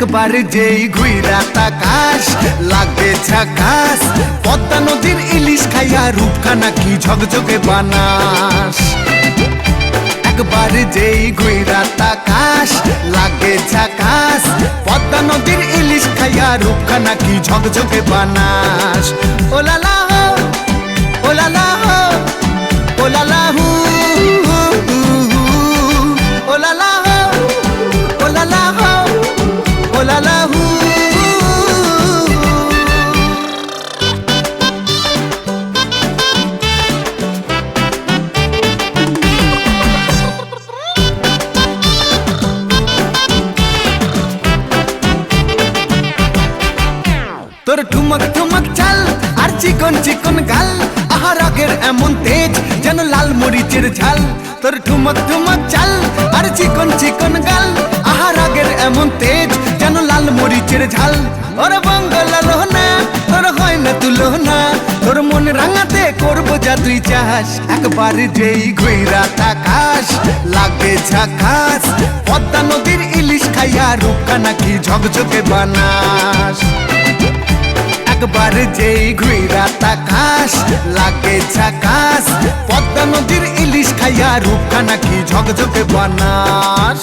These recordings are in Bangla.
একবার যেই ঘুইরা তাকাস লাগে ঝাকাস। পদ্মা নদীর ইলিশ খাইয়া রূপখানা কি ঝকঝকে বানাস। একবার যেই ঘুইরা তাকাস লাগে ঝাকাস। পদ্মা নদীর ইলিশ খাইয়া রূপখানা কি ঝকঝকে বানাস। ওলালা হো ওলালা তোর ঠুমক ঠুমক চাল আর চিকন চিকন গাল। আহার আগের এমন তেজ যেন লাল মরিচের ঝাল। তোর ঠুমক ঠুমক চাল আর চিকন চিকন গাল। আহার আগের এমন তেজ যেন লাল মরিচের ঝাল। ওর বঙ্গলা লোহনা তোর হয় না তুলনা তোর মন রাঙাতে করব যা তুই চাস একবার যেই ঘুইরা তাকাস, লাগে ঝাকাস। পদ্মা নদীর ইলিশ খাইয়া রূপকানা নাকি ঝকঝকে বানাস। একবার যেই ঘুইরা তাকাস লাগে ঝাকাস পদ্মা নদীর ইলিশ খাইয়া রূপখানা কি ঝকঝকে বানাস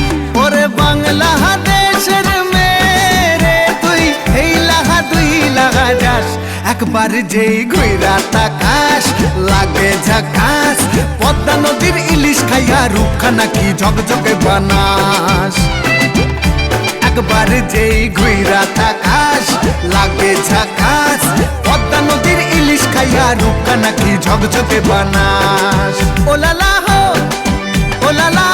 একবার যেই ঘুইরা তাকাস, লাগে ঝাকাস, পদ্মা নদীর ইলিশ খাইয়া রূপখানা কি ঝকঝকে বানাস? একবার যেই ঘুইরা তাকাস, লাগে ঝাকাস, পদ্মা নদীর ইলিশ খাইয়া রূপখানা কি ঝকঝকে বানাস? ওলালা হো ওলালা